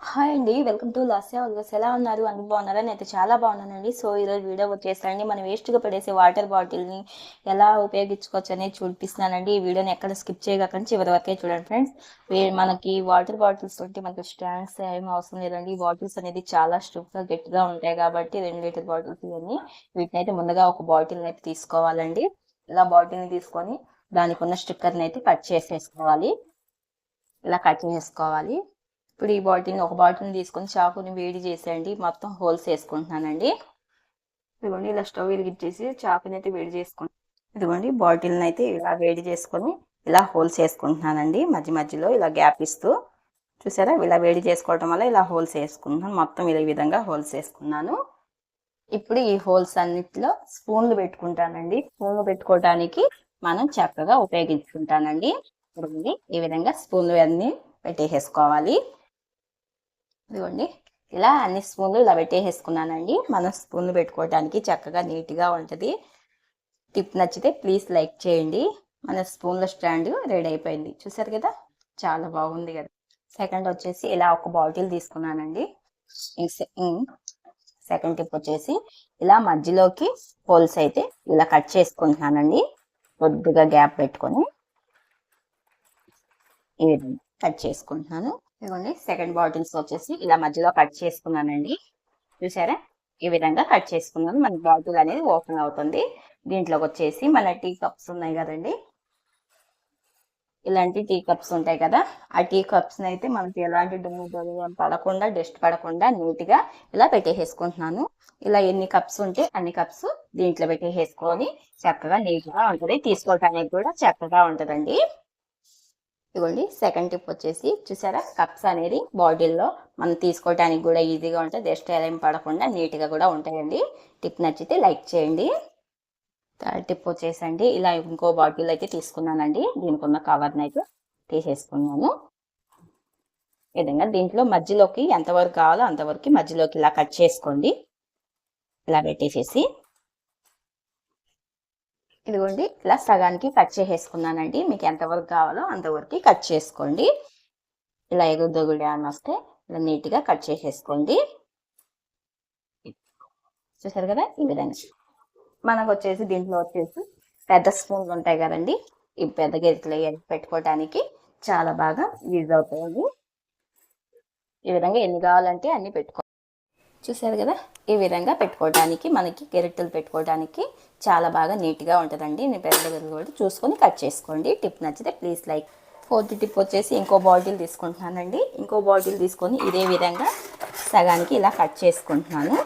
Hi అండి welcome to Lasya always ఎలా ఉన్నారు? అన్ని బాగున్నారా? నేనైతే చాలా బాగున్నానండి. సో ఈరోజు వీడియో వచ్చేసండి మనం వేస్ట్గా పడేసే వాటర్ బాటిల్ని ఎలా ఉపయోగించుకోవచ్చు అనేది చూపిస్తున్నానండి. ఈ వీడియోని ఎక్కడ స్కిప్ చేయకండి చివరి వరకే చూడండి ఫ్రెండ్స్. వే- మనకి వాటర్ బాటిల్స్ ఉంటే మనకి స్ట్రాంగ్స్ ఏం అవసరం లేదండి. ఈ బాటిల్స్ అనేది చాలా స్ట్రిప్గా గట్టిగా ఉంటాయి కాబట్టి రెండు లీటర్ బాటిల్స్ ఇవన్నీ వీటిని అయితే ముందుగా ఒక బాటిల్ అయితే తీసుకోవాలండి. ఇలా బాటిల్ని తీసుకొని దానికి ఉన్న స్టిక్కర్ని అయితే కట్ చేసేసుకోవాలి. ఇలా కట్ చేసుకోవాలి ఇప్పుడు ఈ బాటిల్ని ఒక బాటిల్ని తీసుకొని చాకుని వేడి చేసేయండి. మొత్తం హోల్స్ వేసుకుంటున్నానండి. ఇదిగోండి ఇలా స్టవ్ వెలిగించేసి చాకుని అయితే వేడి చేసుకుంటాను ఇదిగోండి బాటిల్ని అయితే ఇలా వేడి చేసుకొని ఇలా హోల్స్ వేసుకుంటున్నానండి. మధ్య మధ్యలో ఇలా గ్యాప్ ఇస్తూ చూసారా? ఇలా వేడి చేసుకోవటం వల్ల ఇలా హోల్స్ వేసుకుంటున్నాను. మొత్తం ఇలా ఈ విధంగా హోల్స్ వేసుకున్నాను. ఇప్పుడు ఈ హోల్స్ అన్నిటిలో స్పూన్లు పెట్టుకుంటానండి. స్పూన్లు పెట్టుకోవడానికి మనం చక్కగా ఉపయోగించుకుంటానండి. ఈ విధంగా స్పూన్లు అన్నీ పెట్టేసేసుకోవాలి. ఇదిగోండి. ఇలా అన్ని స్పూన్లు ఇలా పెట్టేసేసుకున్నానండి. మనం స్పూన్లు పెట్టుకోవడానికి చక్కగా నీట్గా ఉంటుంది. టిప్ నచ్చితే ప్లీజ్ లైక్ చేయండి. మన స్పూన్ల స్టాండ్ రెడీ అయిపోయింది. చూసారు కదా? చాలా బాగుంది కదా? సెకండ్ వచ్చేసి ఇలా ఒక బాటిల్ తీసుకున్నానండి. సెకండ్ టిప్ వచ్చేసి ఇలా మధ్యలోకి హోల్స్ అయితే ఇలా కట్ చేసుకుంటున్నానండి. కొద్దిగా గ్యాప్ పెట్టుకొని. ఈ విధంగా కట్ చేసుకుంటున్నాను. ఇదిగోండి సెకండ్ బాటిల్స్ వచ్చేసి ఇలా మధ్యలో కట్ చేసుకున్నానండి. చూసారా? ఈ విధంగా కట్ చేసుకున్నాను. మన బాటిల్ అనేది ఓపెన్ అవుతుంది. దీంట్లోకి వచ్చేసి మన టీ కప్స్ ఉన్నాయి కదండి. ఇలాంటి టీ కప్స్ ఉంటాయి కదా. ఆ టీ కప్స్ అయితే మనకి ఎలాంటి దుమ్ము దుమ్ము పడకుండా డస్ట్ పడకుండా నీట్గా ఇలా పెట్టేసుకుంటున్నాను ఇలా ఎన్ని కప్స్ ఉంటే అన్ని కప్స్ దీంట్లో పెట్టేసుకొని చక్కగా నీట్గా ఉంటుంది. తీసుకోవటానికి కూడా చక్కగా ఉంటుందండి. ఇదిగోండి సెకండ్ టిప్ వచ్చేసి చూసారా? కప్స్ అనేది బాటిల్లో మనం తీసుకోవడానికి కూడా ఈజీగా ఉంటుంది జస్ట్ ఏం పడకుండా నీట్గా కూడా ఉంటాయండి. టిప్ నచ్చితే లైక్ చేయండి. థర్డ్ టిప్ వచ్చేసండి. ఇలా ఇంకో బాటిల్ అయితే తీసుకున్నానండి. దీనికి ఉన్న కవర్ని అయితే తీసేసుకున్నాను విధంగా దీంట్లో మధ్యలోకి ఎంతవరకు కావాలో అంతవరకు మధ్యలోకి ఇలా కట్ చేసుకోండి. ఇలా పెట్టేసేసి ఇదిగోండి ఇలా సగానికి కట్ చేసేసుకున్నానండి. మీకు ఎంతవరకు కావాలో అంతవరకు కట్ చేసుకోండి. ఇలా ఎగురుదొగుడి అని వస్తే ఇలా నీట్గా కట్ చేసేసుకోండి. చూసారు కదా? ఈ విధంగా. మనకు వచ్చేసి దీంట్లో వచ్చేసి పెద్ద స్పూన్లు ఉంటాయి కదండి. ఈ పెద్ద గెరిటలు పెట్టుకోవడానికి చాలా బాగా యూజ్ అవుతాయి ఈ విధంగా ఎన్ని కావాలంటే అన్ని పెట్టుకో చూసారు కదా? ఈ విధంగా పెట్టుకోవడానికి మనకి గెరిటలు పెట్టుకోవడానికి చాలా బాగా నీట్గా ఉంటుందండి. నేను పెద్ద కూడా చూసుకొని కట్ చేసుకోండి. టిప్ నచ్చితే ప్లీజ్ లైక్. ఫోర్త్ టిప్ వచ్చేసి ఇంకో బాటిల్ తీసుకుంటున్నానండి. ఇంకో బాటిల్ తీసుకొని ఇదే విధంగా సగానికి ఇలా కట్ చేసుకుంటున్నాను.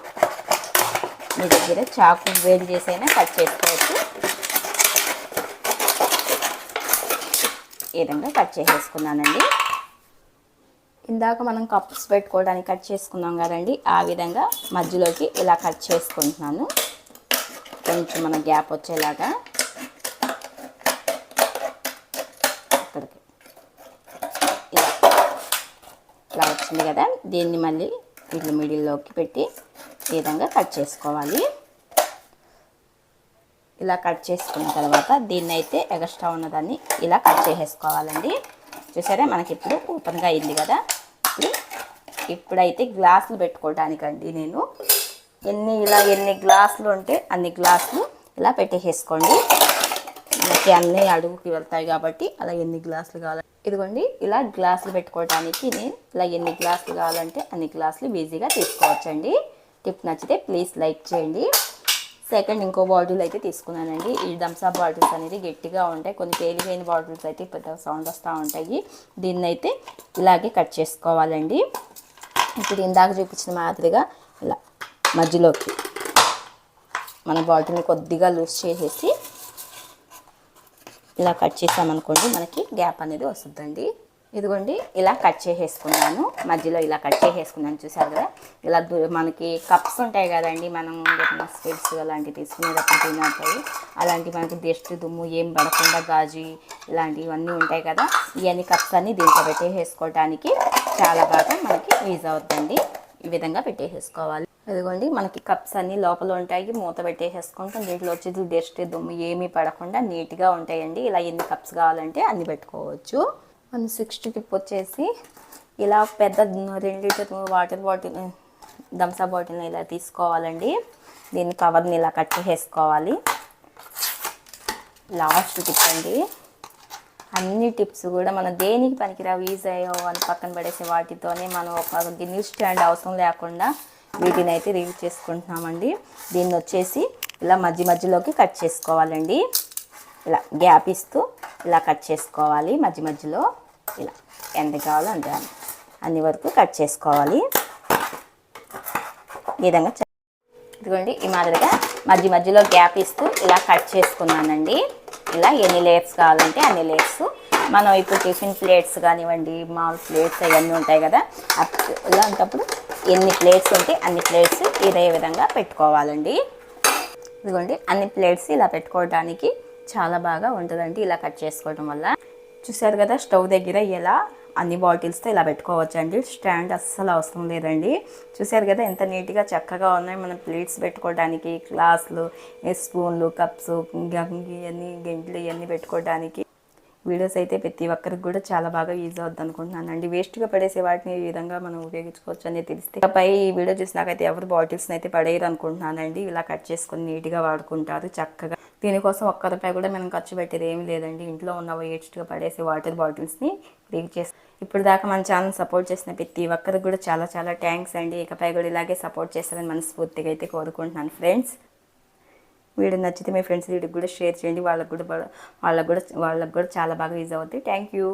మీ దగ్గర చాకు వేలు చేసైనా కట్ చేసుకోవచ్చు. ఈ విధంగా కట్ చేసేసుకున్నానండి. ఇందాక మనం కప్స్ పెట్టుకోవడానికి కట్ చేసుకున్నాం కదండి ఆ విధంగా మధ్యలోకి ఇలా కట్ చేసుకుంటున్నాను. కొంచెం మన గ్యాప్ వచ్చేలాగా ఇక్కడికి. ఇలా. ఇలా వచ్చింది కదా దీన్ని మళ్ళీ వీళ్ళు మిడిల్లోకి పెట్టి ఈ విధంగా కట్ చేసుకోవాలి. ఇలా కట్ చేసుకున్న తర్వాత దీన్ని అయితే ఎగస్ట్రా ఉన్నదాన్ని ఇలా కట్ చేసేసుకోవాలండి. చూసారా మనకి ఇప్పుడు ఓపెన్గా అయింది కదా. ఇప్పుడు ఇప్పుడైతే గ్లాసులు పెట్టుకోవడానికండి నేను. ఎన్ని ఇలా ఎన్ని గ్లాసులు ఉంటే అన్ని గ్లాసులు ఇలా పెట్టేసేసుకోండి. మనకి అన్నీ అడుగుకి వెళ్తాయి కాబట్టి అలా ఎన్ని గ్లాసులు కావాలి ఇదిగోండి ఇలా గ్లాసులు పెట్టుకోవడానికి నేను ఇలా ఎన్ని గ్లాసులు కావాలంటే అన్ని గ్లాసులు ఈజీగా తీసుకోవచ్చండి. టిప్ నచ్చితే ప్లీజ్ లైక్ చేయండి. సెకండ్ ఇంకో బాటిల్ అయితే తీసుకున్నానండి. ఈ థమ్స్అప్ బాటిల్స్ అనేది గట్టిగా ఉంటాయి. కొన్ని తేలికైన బాటిల్స్ అయితే పెద్ద సౌండ్ వస్తూ ఉంటాయి. దీన్ని అయితే ఇలాగే కట్ చేసుకోవాలండి. ఇప్పుడు ఇందాక చూపించిన మాదిరిగా ఇలా మధ్యలోకి మన బాటిల్ని కొద్దిగా లూజ్ చేసేసి ఇలా కట్ చేసామనుకోండి మనకి గ్యాప్ అనేది వస్తుందండి. ఇదిగోండి ఇలా కట్ చేసేసుకున్నాను. మధ్యలో ఇలా కట్ చేసేసుకున్నాను చూసారు కదా? ఇలా దు- మనకి కప్స్ ఉంటాయి కదండి మనం స్వీట్స్ అలాంటివి తీసుకునేటప్పుడు తినవుతాయి అలాంటి మనకి దిష్టి దుమ్ము ఏం పడకుండా గాజు ఇలాంటివన్నీ ఉంటాయి కదా ఇవన్నీ కప్స్ అన్ని దీంట్లో పెట్టేసేసుకోవడానికి చాలా బాగా మనకి యూజ్ అవుతుందండి. ఈ విధంగా పెట్టేసేసుకోవాలి. ఇదిగోండి మనకి కప్స్ అన్ని లోపల ఉంటాయి మూత పెట్టేసేసుకుంటాం. దీంట్లో వచ్చేది డస్ట్ దుమ్ము ఏమీ పడకుండా నీట్గా ఉంటాయండి. ఇలా ఎన్ని కప్స్ కావాలంటే అన్ని పెట్టుకోవచ్చు. మనం సిక్స్టీ టిప్ వచ్చేసి ఇలా పెద్ద రెండు లీటర్ వాటర్ బాటిల్ థమ్సప్ బాటిల్ని ఇలా తీసుకోవాలండి. దీని కవర్ని ఇలా కట్ చేసేసుకోవాలి. లాస్ట్ టిప్ అండి. అన్ని టిప్స్ కూడా మనం దేనికి పనికిరావు ఈజీ అయ్యో అని పక్కన పడేసే వాటితోనే మనం ఒక గిన్నె స్టాండ్ అవసరం లేకుండా వీటిని అయితే రివ్యూ చేసుకుంటున్నామండి. దీన్ని వచ్చేసి ఇలా మధ్య మధ్యలోకి కట్ చేసుకోవాలండి. ఇలా గ్యాప్ ఇస్తూ ఇలా కట్ చేసుకోవాలి మధ్య మధ్యలో. ఇలా ఎంత కావాలో అంత అన్ని. వరకు కట్ చేసుకోవాలి. ఈ విధంగా ఇదిగోండి ఈ మాదిరిగా మధ్య మధ్యలో గ్యాప్ ఇస్తూ ఇలా కట్ చేసుకున్నానండి. ఇలా ఎన్ని లేయర్స్ కావాలంటే అన్ని లేయర్స్. మనం ఇప్పుడు టిఫిన్ ప్లేట్స్ కానివ్వండి మామూలు ప్లేట్స్ అవన్నీ ఉంటాయి కదా అలాంటప్పుడు ఇలాంటప్పుడు ఎన్ని ప్లేట్స్ ఉంటే అన్ని ప్లేట్స్ ఇదే విధంగా పెట్టుకోవాలండి. ఇదిగోండి అన్ని ప్లేట్స్ ఇలా పెట్టుకోవడానికి చాలా బాగా ఉంటుందండి ఇలా కట్ చేసుకోవడం వల్ల. చూసారు కదా స్టవ్ దగ్గర ఎలా అన్ని బాటిల్స్తో ఇలా పెట్టుకోవచ్చు అండి స్టాండ్ అస్సలు అవసరం లేదండి. చూసారు కదా ఎంత నీట్గా చక్కగా ఉన్నాయి. మనం ప్లేట్స్ పెట్టుకోవడానికి గ్లాసులు స్పూన్లు కప్స్ ఇవన్నీ గెంట్లు ఇవన్నీ పెట్టుకోవడానికి. వీడియోస్ అయితే ప్రతి ఒక్కరికి కూడా చాలా బాగా యూజ్ అవుద్ది అనుకుంటున్నానండి. వేస్ట్గా పడేసే వాటిని ఈ విధంగా మనం ఉపయోగించుకోవచ్చు అనేది తెలిస్తే. పై ఈ వీడియో చూసినాకైతే ఎవరు బాటిల్స్ని అయితే పడేయరు అనుకుంటున్నానండి. ఇలా కట్ చేసుకొని నీట్గా వాడుకుంటారు చక్కగా. దీనికోసం ఒక్క రూపాయి కూడా మనం ఖర్చు పెట్టేది ఏమీ లేదండి. ఇంట్లో ఉన్న వేస్ట్గా పడేసి వాటర్ బాటిల్స్ని రీవ్ చేసి ఇప్పుడు దాకా మన ఛానల్ సపోర్ట్ చేసిన ప్రతి ఒక్కరికి కూడా చాలా చాలా థ్యాంక్స్ అండి. ఇకపై కూడా ఇలాగే సపోర్ట్ చేస్తారని మనస్ఫూర్తిగా అయితే కోరుకుంటున్నాను ఫ్రెండ్స్. వీడియో నచ్చితే మీ ఫ్రెండ్స్ వీడికి కూడా షేర్ చేయండి. వాళ్ళకి కూడా వాళ్ళకు కూడా వాళ్ళకి కూడా చాలా బాగా యూజ్ అవుతుంది థ్యాంక్ యూ